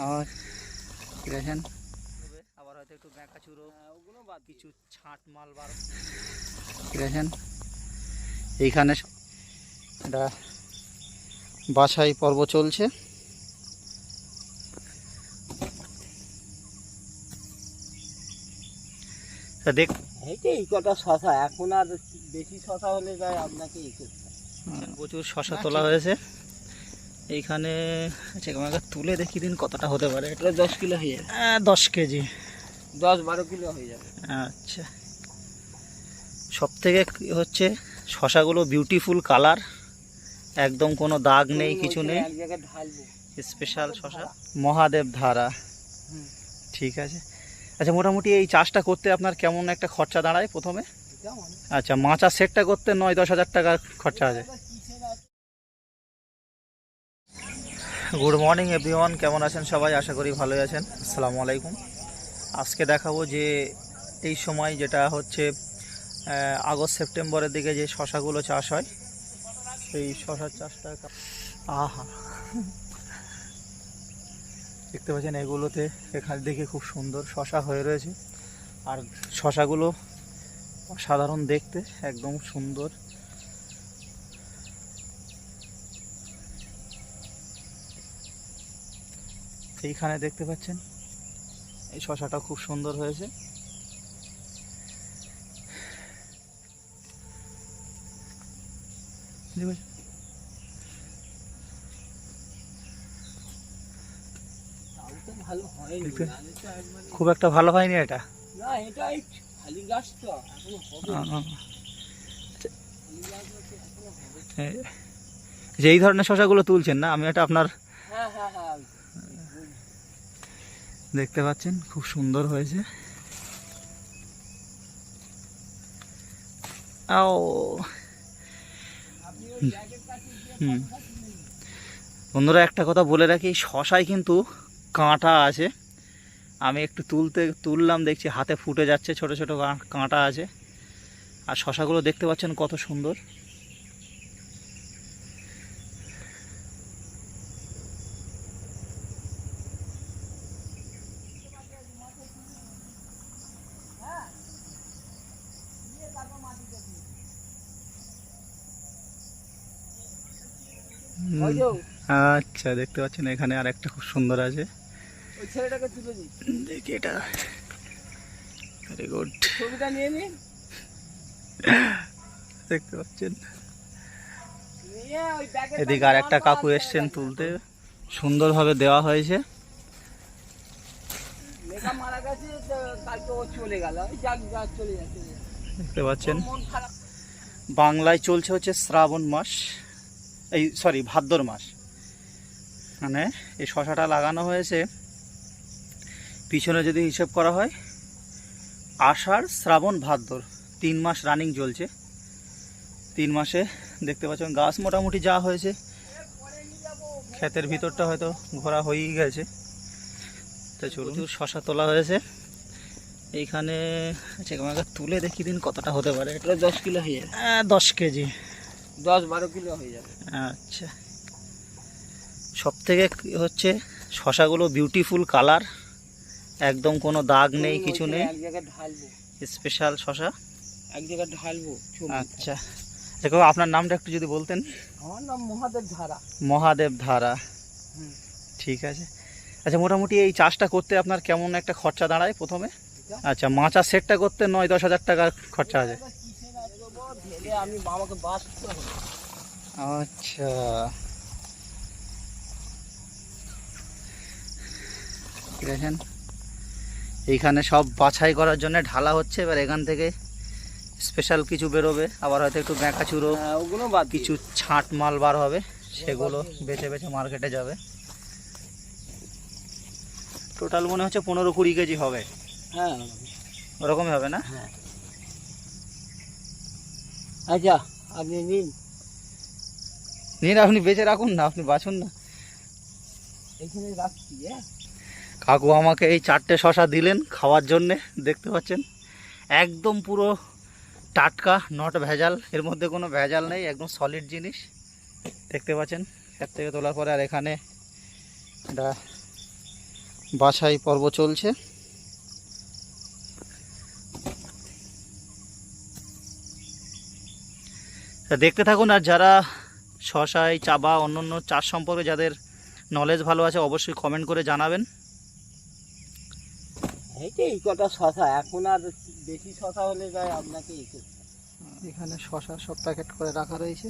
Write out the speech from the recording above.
আর আছেন আবার হয়তো একটু ব্যাঁকা চুরো কিছু ছাঁট মাল বার আছেন এইখানে এটা বাছাই পর্ব চলছে। তা দেখ এই এই কটা শশা এখন আর বেশি শশা হলে যায় আপনাকে হয়। প্রচুর শশা তোলা হয়েছে। এইখানে আচ্ছা আমাকে তুলে দেখি দিন কতটা হতে পারে। এটা দশ কিলো হয়ে যাবে। দশ কেজি। দশ বারো কিলো হয়ে যাবে। আচ্ছা। সব থেকে হচ্ছে শশাগুলো বিউটিফুল কালার একদম কোনো দাগ নেই কিছু নেই। স্পেশাল শশা। মহাদেব ধারা। ঠিক আছে। আচ্ছা মোটামুটি এই চাষটা করতে আপনার কেমন একটা খরচা দাঁড়ায় প্রথমে? আচ্ছা মাচা সেটটা করতে নয় দশ হাজার টাকার খরচা আছে। গুড মর্নিং এভরিওয়ান কেমন আছেন সবাই? আশা করি ভালোই আছেন। আসসালামু আলাইকুম। আজকে দেখাবো যে এই সময় যেটা হচ্ছে আগস্ট, সেপ্টেম্বরের দিকে যে শশাগুলো চাষ হয়, সেই শশার চাষটা আহা। দেখতে পাচ্ছেন, এগুলোতে এখান দেখে খুব সুন্দর শশা হয়ে রয়েছে। আর শশাগুলো সাধারণ দেখতে, একদম সুন্দর। এইখানে দেখতে পাচ্ছেন? এই শশাটা খুব সুন্দর হয়েছে। খুব একটা ভালো হয়নি এটা। যে এই ধরনের শশাগুলো তুলছেন না আমি এটা আপনার হ্যাঁ হ্যাঁ হ্যাঁ দেখতে পাচ্ছেন, খুব সুন্দর হয়েছে। হুম। বন্ধুরা, একটা কথা বলে রাখি, শশায় কিন্তু কাঁটা আছে। আমি একটু তুলতে, তুললাম, দেখছি হাতে ফুটে যাচ্ছে, ছোট ছোট কাঁটা আছে। আর শশাগুলো দেখতে পাচ্ছেন কত সুন্দর। আচ্ছা দেখতে পাচ্ছেন এখানে আর একটা খুব সুন্দর আছে। দেখি এটা। ভেরি গুড ছবিটা নিয়ে নিন দেখতে পাচ্ছেন। এদিকে আর একটা কাকু এসছেন তুলতে। সুন্দরভাবে দেওয়া হয়েছে। দেখতে পাচ্ছেন। বাংলায় চলছে হচ্ছে শ্রাবণ মাস। এই সরি ভাদ্র মাস। মানে এই শশাটা লাগানো হয়েছে পিছনে যদি হিসেব করা হয় আষাঢ় শ্রাবণ ভাদ্র তিন মাস রানিং চলছে। তিন মাসে দেখতে পাচ্ছেন গাছ মোটামুটি যা হয়েছে ক্ষেতের ভিতরটা হয়তো ঘোরা হয়েই গেছে। তো চলুন। শশা তোলা হয়েছে। এইখানে আচ্ছা আমাকে তুলে দেখি দিন কতটা হতে পারে। এটা দশ কিলো হয়ে দশ কেজি। দশ বারো কিলো হয়ে যাবে। আচ্ছা। সব থেকে হচ্ছে শশাগুলো বিউটিফুল কালার একদম কোনো দাগ নেই কিছু নেই। এক জায়গায় ঢালবো। স্পেশাল শশা? এক জায়গায় ঢালবো আচ্ছা। দেখো আপনার নামটা একটু যদি বলতেন। আমার নাম মহাদেব ধারা। মহাদেব ধারা। ঠিক আছে। আচ্ছা মোটামুটি এই চাষটা করতে আপনার কেমন একটা খরচা দাঁড়ায় প্রথমে? আচ্ছা মাচা সেটটা করতে নয় দশ হাজার টাকার খরচা আছে। আমি বাস আচ্ছা। আছেন এইখানে সব বাছাই করার জন্য ঢালা হচ্ছে এবার এখান থেকে স্পেশাল কিছু বেরোবে। আবার হয়তো একটু ব্যাঁকা চুরো হ্যাঁ, ওগুলো দিই। কিছু ছাঁট মাল বার হবে সেগুলো বেছে বেছে মার্কেটে যাবে। টোটাল মনে হচ্ছে পনেরো কুড়ি কেজি হবে। হ্যাঁ। ওরকমই হবে না? হ্যাঁ। আচ্ছা আপনি নিন। নিন আপনি বেঁচে রাখুন না আপনি বাছুন না। এখানে রাখছি হ্যাঁ? কাকু আমাকে এই চারটে শশা দিলেন খাওয়ার জন্যে দেখতে পাচ্ছেন? একদম পুরো টাটকা নট ভেজাল। এর মধ্যে কোনো ভেজাল নেই একদম সলিড জিনিস। দেখতে পাচ্ছেন? এর থেকে তোলার পরে আর এখানে এটা বাছাই পর্ব চলছে। তা দেখতে থাকুন আর যারা শশায় চাবা অন্য চাষ সম্পর্কে যাদের নলেজ ভালো আছে অবশ্যই কমেন্ট করে জানাবেন। এই তো এই কটা শশা এখন আর বেশি শশা হলে যায় আপনাকে এঁকে। এখানে শশা সব প্যাকেট করে রাখা রয়েছে।